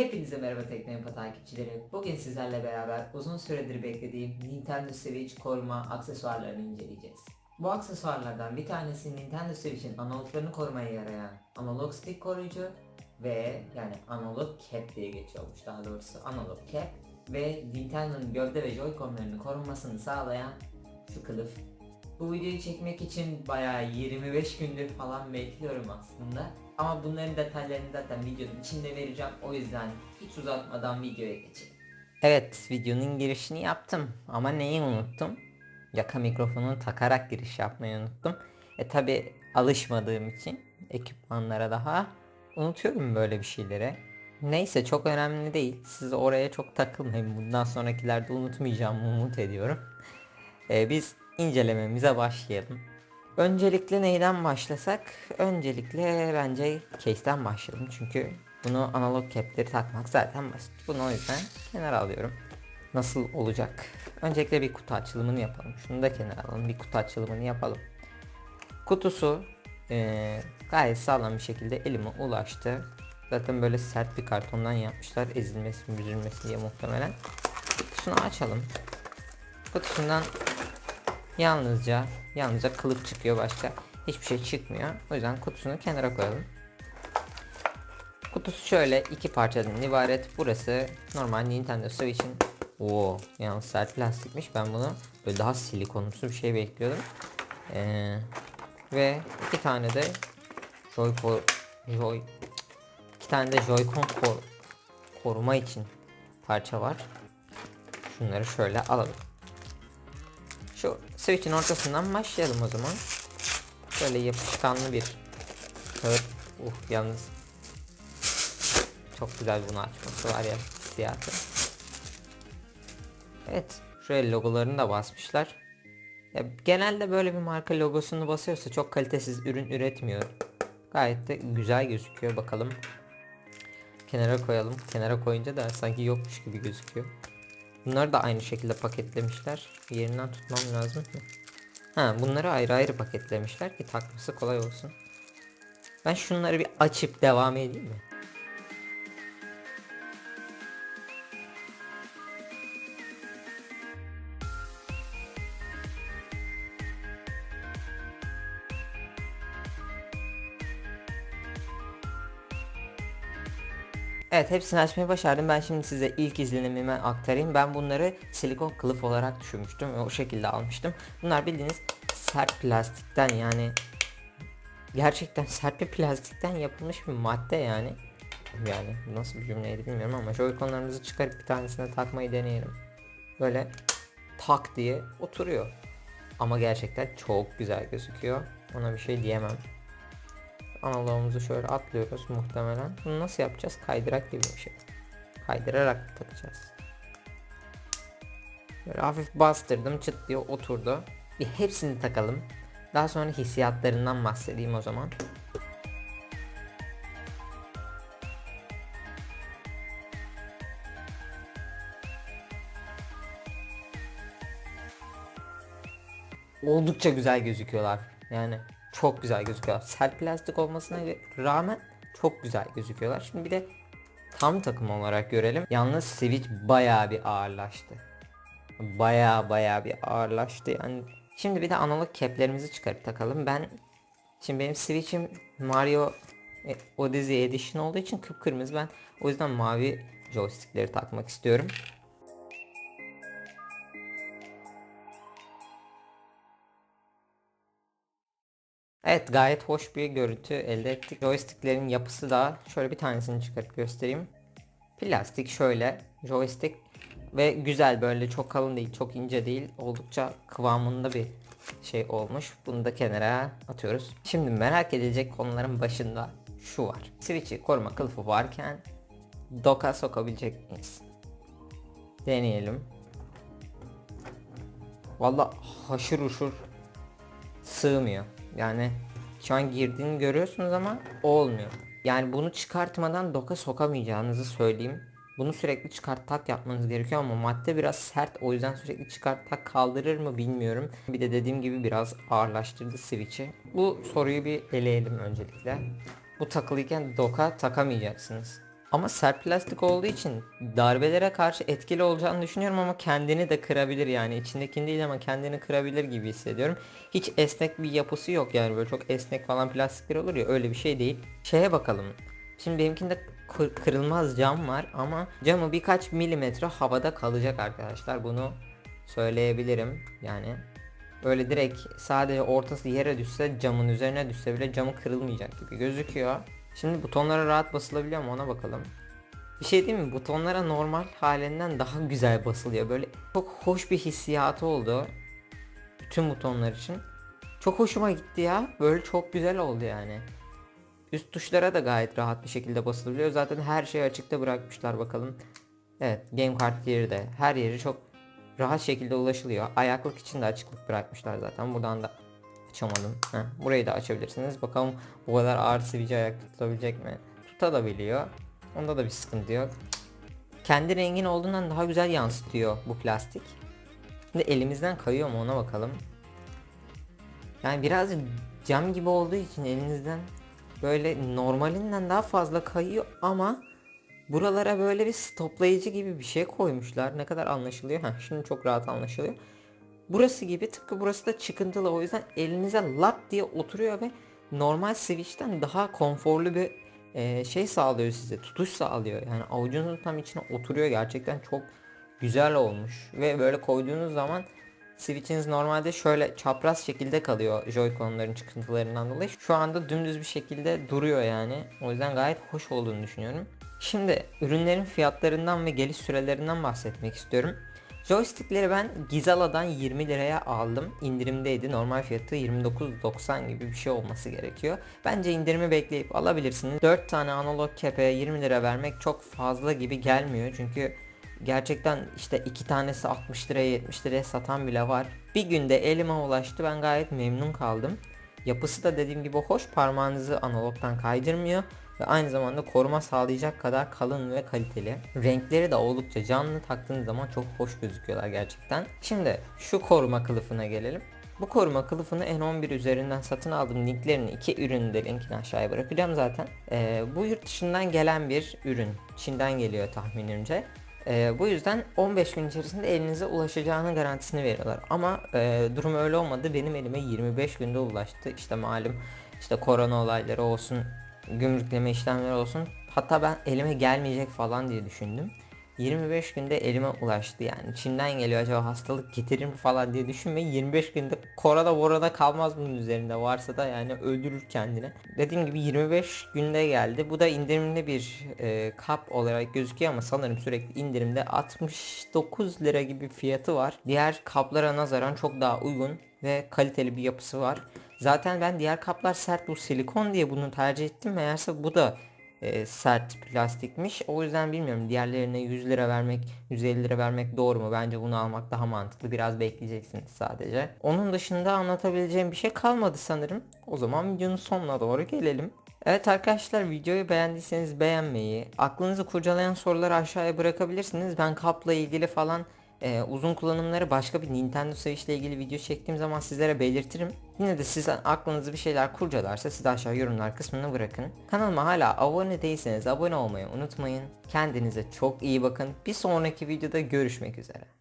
Hepinize merhaba Teknoyapa takipçileri. Bugün sizlerle beraber uzun süredir beklediğim Nintendo Switch koruma aksesuarlarını inceleyeceğiz. Bu aksesuarlardan bir tanesi Nintendo Switch'in analoglarını korumaya yarayan analog stick koruyucu ve yani analog cap diye geçiyormuş daha doğrusu analog cap ve Nintendo'nun gövde ve Joy-Con'larının korunmasını sağlayan şu kılıf. Bu videoyu çekmek için bayağı 25 gündür falan bekliyorum aslında. Ama bunların detaylarını zaten videonun içinde vereceğim. O yüzden hiç uzatmadan videoya geçelim. Evet videonun girişini yaptım ama neyi unuttum? Yaka mikrofonunu takarak giriş yapmayı unuttum. E tabi alışmadığım için ekipmanlara daha unutuyorum böyle bir şeylere. Neyse çok önemli değil. Siz oraya çok takılmayın. Bundan sonrakilerde unutmayacağımı umut ediyorum. E, biz incelememize başlayalım. Öncelikle neyden başlasak? Öncelikle bence case'ten başlayalım çünkü bunu analog cap'leri takmak zaten basit. Bunu o yüzden kenara alıyorum. Nasıl olacak? Öncelikle bir kutu açılımını yapalım. Şunu da kenara alalım. Bir kutu açılımını yapalım. Kutusu eee, gayet sağlam bir şekilde elime ulaştı. Zaten böyle sert bir kartondan yapmışlar. Ezilmesin, büzülmesin diye muhtemelen. Kutusunu açalım. Kutusundan Yalnızca yalnızca kılıf çıkıyor başka hiçbir şey çıkmıyor. O yüzden kutusunu kenara koyalım. Kutusu şöyle iki parçadan ibaret. Burası normal Nintendo Switch'in Oo, yalnız sert plastikmiş. Ben bunu böyle daha silikonumsu bir şey bekliyordum. Ee, ve iki tane de Joy Joy iki tane de Joy-Con kor koruma için parça var. Şunları şöyle alalım. Şu switch'in ortasından başlayalım o zaman. Böyle yapışkanlı bir kağıt. Uh yalnız çok güzel bunu açması var ya hissiyatı. Evet şöyle logolarını da basmışlar. Ya, genelde böyle bir marka logosunu basıyorsa çok kalitesiz ürün üretmiyor. Gayet de güzel gözüküyor bakalım. Kenara koyalım. Kenara koyunca da sanki yokmuş gibi gözüküyor. Bunları da aynı şekilde paketlemişler. Yerinden tutmam lazım mı? Ha bunları ayrı ayrı paketlemişler ki takması kolay olsun. Ben şunları bir açıp devam edeyim mi? Evet hepsini açmayı başardım. Ben şimdi size ilk izlenimimi aktarayım. Ben bunları silikon kılıf olarak düşünmüştüm ve o şekilde almıştım. Bunlar bildiğiniz sert plastikten yani gerçekten sert bir plastikten yapılmış bir madde yani. Yani nasıl bir cümleydi bilmiyorum ama Joy-Con'larımızı çıkarıp bir tanesine takmayı deneyelim. Böyle tak diye oturuyor. Ama gerçekten çok güzel gözüküyor. Ona bir şey diyemem. Analogumuzu şöyle atlıyoruz muhtemelen. Bunu nasıl yapacağız? Kaydırak gibi bir şey. Kaydırarak takacağız. Böyle hafif bastırdım çıt diye oturdu. Bir hepsini takalım. Daha sonra hissiyatlarından bahsedeyim o zaman. Oldukça güzel gözüküyorlar. Yani çok güzel gözüküyorlar. Sert plastik olmasına rağmen çok güzel gözüküyorlar. Şimdi bir de tam takım olarak görelim. Yalnız Switch bayağı bir ağırlaştı. Bayağı bayağı bir ağırlaştı yani. Şimdi bir de analog cap'lerimizi çıkarıp takalım. Ben şimdi benim Switch'im Mario e, Odyssey Edition olduğu için kıpkırmızı ben o yüzden mavi joystickleri takmak istiyorum. Evet gayet hoş bir görüntü elde ettik. Joysticklerin yapısı da şöyle bir tanesini çıkarıp göstereyim. Plastik şöyle joystick ve güzel böyle çok kalın değil çok ince değil oldukça kıvamında bir şey olmuş. Bunu da kenara atıyoruz. Şimdi merak edilecek konuların başında şu var. Switch'i koruma kılıfı varken doka sokabilecek miyiz? Deneyelim. Valla haşır uşur sığmıyor. Yani şu an girdiğini görüyorsunuz ama olmuyor. Yani bunu çıkartmadan doka sokamayacağınızı söyleyeyim. Bunu sürekli çıkart tak yapmanız gerekiyor ama madde biraz sert o yüzden sürekli çıkart tak kaldırır mı bilmiyorum. Bir de dediğim gibi biraz ağırlaştırdı switch'i. Bu soruyu bir eleyelim öncelikle. Bu takılıyken doka takamayacaksınız. Ama sert plastik olduğu için darbelere karşı etkili olacağını düşünüyorum ama kendini de kırabilir yani içindekini değil ama kendini kırabilir gibi hissediyorum. Hiç esnek bir yapısı yok yani böyle çok esnek falan plastikler olur ya öyle bir şey değil. Şeye bakalım. Şimdi benimkinde kır- kırılmaz cam var ama camı birkaç milimetre havada kalacak arkadaşlar bunu söyleyebilirim yani. Öyle direkt sadece ortası yere düşse camın üzerine düşse bile camı kırılmayacak gibi gözüküyor. Şimdi butonlara rahat basılabiliyor mu ona bakalım. Bir şey değil mi? Butonlara normal halinden daha güzel basılıyor. Böyle çok hoş bir hissiyatı oldu. Bütün butonlar için. Çok hoşuma gitti ya. Böyle çok güzel oldu yani. Üst tuşlara da gayet rahat bir şekilde basılabiliyor. Zaten her şeyi açıkta bırakmışlar bakalım. Evet game kart yeri de her yeri çok rahat şekilde ulaşılıyor. Ayaklık için de açıklık bırakmışlar zaten. Buradan da açamadım. Heh, burayı da açabilirsiniz. Bakalım bu kadar ağır sivici ayak tutabilecek mi? Tutabiliyor. Onda da bir sıkıntı yok. Kendi rengin olduğundan daha güzel yansıtıyor bu plastik. Şimdi elimizden kayıyor mu ona bakalım. Yani biraz cam gibi olduğu için elinizden böyle normalinden daha fazla kayıyor ama buralara böyle bir stoplayıcı gibi bir şey koymuşlar. Ne kadar anlaşılıyor? Heh, şimdi çok rahat anlaşılıyor. Burası gibi tıpkı burası da çıkıntılı. O yüzden elinize lap diye oturuyor ve normal switch'ten daha konforlu bir e, şey sağlıyor size tutuş sağlıyor. Yani avucunuzun tam içine oturuyor. Gerçekten çok güzel olmuş. Ve böyle koyduğunuz zaman switch'iniz normalde şöyle çapraz şekilde kalıyor Joy-Con'ların çıkıntılarından dolayı. Şu anda dümdüz bir şekilde duruyor yani. O yüzden gayet hoş olduğunu düşünüyorum. Şimdi ürünlerin fiyatlarından ve geliş sürelerinden bahsetmek istiyorum. Joystickleri ben Gizala'dan 20 liraya aldım. İndirimdeydi. Normal fiyatı 29.90 gibi bir şey olması gerekiyor. Bence indirimi bekleyip alabilirsiniz. 4 tane analog kepe 20 lira vermek çok fazla gibi gelmiyor. Çünkü gerçekten işte iki tanesi 60 liraya 70 liraya satan bile var. Bir günde elime ulaştı. Ben gayet memnun kaldım. Yapısı da dediğim gibi hoş. Parmağınızı analogtan kaydırmıyor ve aynı zamanda koruma sağlayacak kadar kalın ve kaliteli. Renkleri de oldukça canlı taktığınız zaman çok hoş gözüküyorlar gerçekten. Şimdi şu koruma kılıfına gelelim. Bu koruma kılıfını N11 üzerinden satın aldım. Linklerini iki ürünü de linkini aşağıya bırakacağım zaten. Ee, bu yurt dışından gelen bir ürün. Çin'den geliyor tahminimce. Ee, bu yüzden 15 gün içerisinde elinize ulaşacağını garantisini veriyorlar. Ama e, durum öyle olmadı. Benim elime 25 günde ulaştı. İşte malum işte korona olayları olsun, gümrükleme işlemleri olsun. Hatta ben elime gelmeyecek falan diye düşündüm. 25 günde elime ulaştı yani. Çin'den geliyor acaba hastalık getirir mi falan diye düşünmeyin. 25 günde korona borona kalmaz bunun üzerinde. Varsa da yani öldürür kendini. Dediğim gibi 25 günde geldi. Bu da indirimli bir e, kap olarak gözüküyor ama sanırım sürekli indirimde 69 lira gibi fiyatı var. Diğer kaplara nazaran çok daha uygun ve kaliteli bir yapısı var. Zaten ben diğer kaplar sert bu silikon diye bunu tercih ettim. Meğerse bu da e, sert plastikmiş. O yüzden bilmiyorum diğerlerine 100 lira vermek 150 lira vermek doğru mu? Bence bunu almak daha mantıklı. Biraz bekleyeceksiniz sadece. Onun dışında anlatabileceğim bir şey kalmadı sanırım. O zaman videonun sonuna doğru gelelim. Evet arkadaşlar videoyu beğendiyseniz beğenmeyi, aklınızı kurcalayan soruları aşağıya bırakabilirsiniz. Ben kapla ilgili falan e, uzun kullanımları başka bir Nintendo Switch ile ilgili video çektiğim zaman sizlere belirtirim. Yine de sizden aklınızı bir şeyler kurcalarsa siz aşağı yorumlar kısmına bırakın. Kanalıma hala abone değilseniz abone olmayı unutmayın. Kendinize çok iyi bakın. Bir sonraki videoda görüşmek üzere.